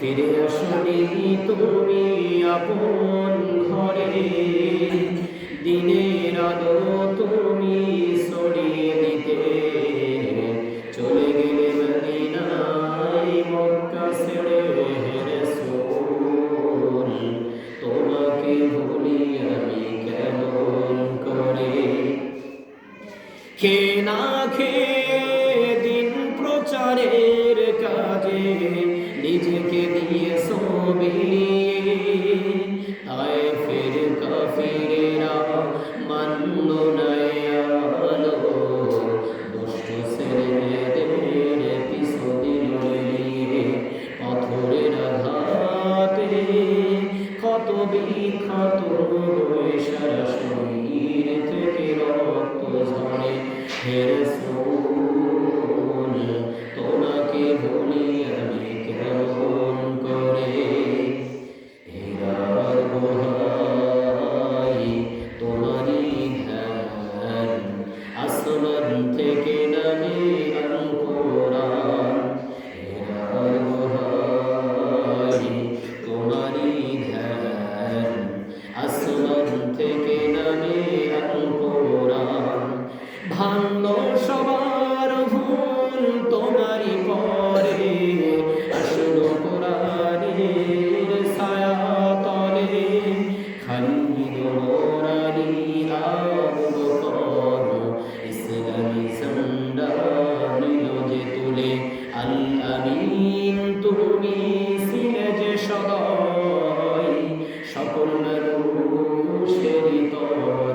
ফিরে আসনি তুমি আপন ঘরে। দিনের আলো তুমি সরিয়ে দিতে। চলে গেলে মদিনায় মক্কা ছেড়ে তোমাকে ভুলি আমি কেমন করে? খে না খে দিন প্রচারে বিখ্যাত সারা শরীর থেকে রক্ত ঝরে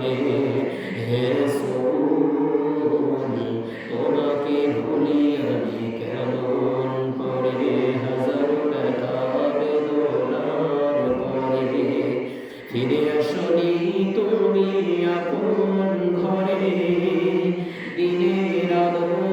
যাবে হে তোমাকে হাজার করে ফিরে আসনি তুমি আপন ঘরে দিনের আলো